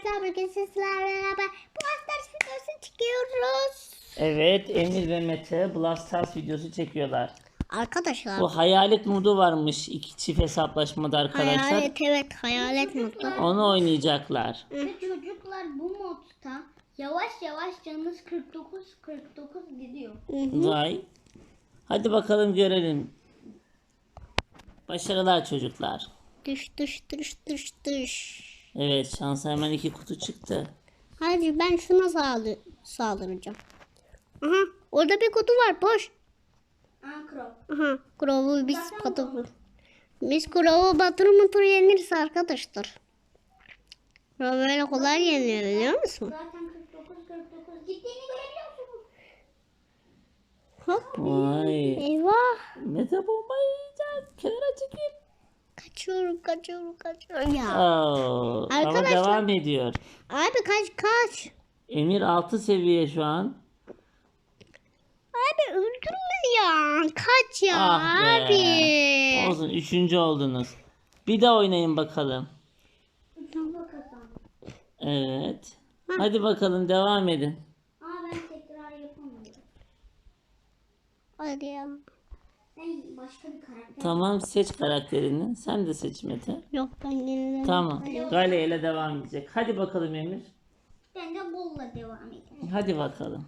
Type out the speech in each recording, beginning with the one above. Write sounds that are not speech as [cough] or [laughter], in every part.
arkadaşlar bugün sizlerle beraber Brawl Stars videosu çekiyoruz. Evet Emir ve Mete Blast Stars videosu çekiyorlar. Arkadaşlar Bu hayalet modu varmış iki çift hesaplaşmada arkadaşlar. hayalet evet hayalet mutlu. Onu oynayacaklar. Ve çocuklar bu modda yavaş yavaş canınız 49 49 gidiyor. Vay. Hadi bakalım görelim. Başarılar çocuklar. Düş düş düş düş düş. Evet şansa hemen iki kutu çıktı. Hadi ben şuna sağlı saldıracağım. Aha orada bir kutu var boş. Aha Grow'u biz batır. Biz Grow'u batır mutır yeniriz arkadaşlar. Grow böyle kolay yenilir biliyor musun? Zaten 49 49 gittiğini görebiliyor musunuz? Hop. Vay. Eyvah. Mete bombayı yiyecek. Kenara çekil. Kaçıyorum kaçıyorum kaçıyorum ya. Oo, ama Arkadaşlar- devam ediyor. Abi kaç kaç. Emir 6 seviye şu an. Abi öldürme ya. Kaç ya Ah be. abi. Olsun üçüncü oldunuz. Bir daha oynayın bakalım. Uçamba kazandım. Evet. Hadi bakalım devam edin. Ama ben tekrar yapamadım. Hadi ya. Ben başka bir karakter. Tamam seç karakterini. Sen de seç Mete. Yok ben yeniden. Tamam. Gale ile devam edecek. Hadi bakalım Emir. Ben de bolla devam edeyim. Hadi bakalım.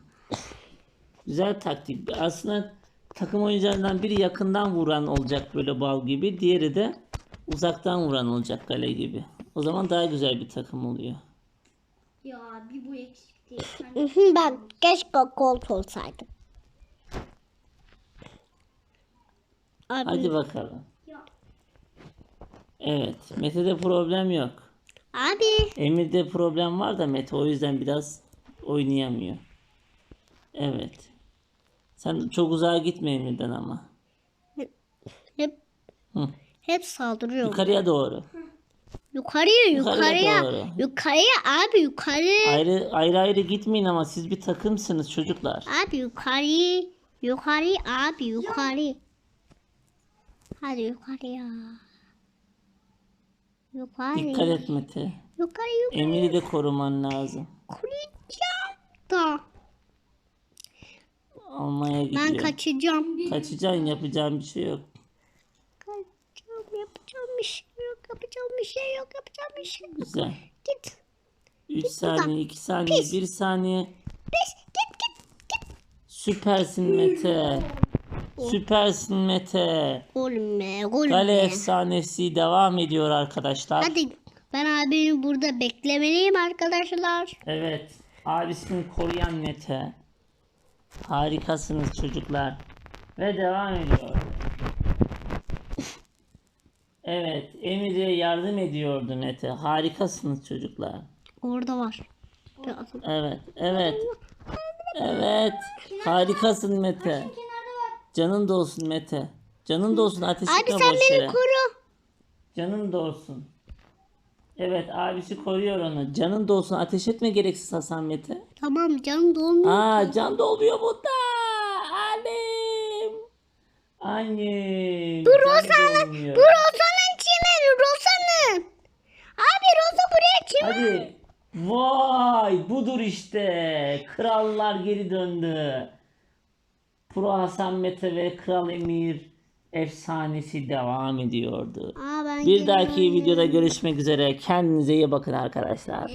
Güzel taktik. Aslında takım oyuncularından biri yakından vuran olacak böyle bal gibi. Diğeri de uzaktan vuran olacak Gale gibi. O zaman daha güzel bir takım oluyor. Ya bir bu eksikti. [laughs] Ben keşke kolt olsaydım. Abi Hadi bakalım. ya Evet. Mete'de problem yok. abi Emir'de problem var da Mete o yüzden biraz oynayamıyor. Evet. Sen çok uzağa gitme Emir'den ama. hep Hı. hep saldırıyor. Yukarıya doğru. Yukarıya Yukarıya yukarıya. doğru. Yukarıya abi yukarı. Ayrı ayrı ayrı gitmeyin ama siz bir takımsınız çocuklar. Abi yukarı. Yukarı abi yukarı. Hadi yukarıya. Yukarı. Dikkat et Mete. Yukarı yukarı. Emir'i de koruman lazım. Koruyacağım da. Almaya gidiyor. Ben kaçacağım. Kaçacaksın yapacağın bir şey yok. Kaçacağım. Yapacağım bir şey yok. Yapacağım bir şey yok. Yapacağım bir şey yok. Güzel. Git. 3 buradan. saniye, 2 saniye, Pis. 1 saniye. Pis. Git git. Git. Süpersin Mete. Süpersin Mete. Gülme. Gülme. Gale efsanesi devam ediyor arkadaşlar. Hadi. Ben abimi burada beklemeliyim arkadaşlar. Evet. Abisini koruyan Mete. Harikasınız çocuklar. Ve devam ediyor. Evet. Emir'e yardım ediyordu Mete. Harikasınız çocuklar. Orada var. Biraz. Evet. Evet. Evet. Harikasın Mete. Canın da olsun Mete. Canın da olsun ateş Abi etme sen boş beni yere. koru. Canın da olsun. Evet abisi koruyor onu. Canın da olsun ateş etme gereksiz Hasan Mete. Tamam canım dolmuyor. Aa can dolmuyor bunda. Annem. Annem. Bu Rosa'nın, bu Rosa'nın çimeni, Rosa'nın. Abi Rosa buraya çimen. Hadi. Vay budur işte. Krallar geri döndü. Pro Hasan Mete ve Kral Emir efsanesi devam ediyordu. Aa, ben Bir dahaki videoda görüşmek üzere. Kendinize iyi bakın arkadaşlar.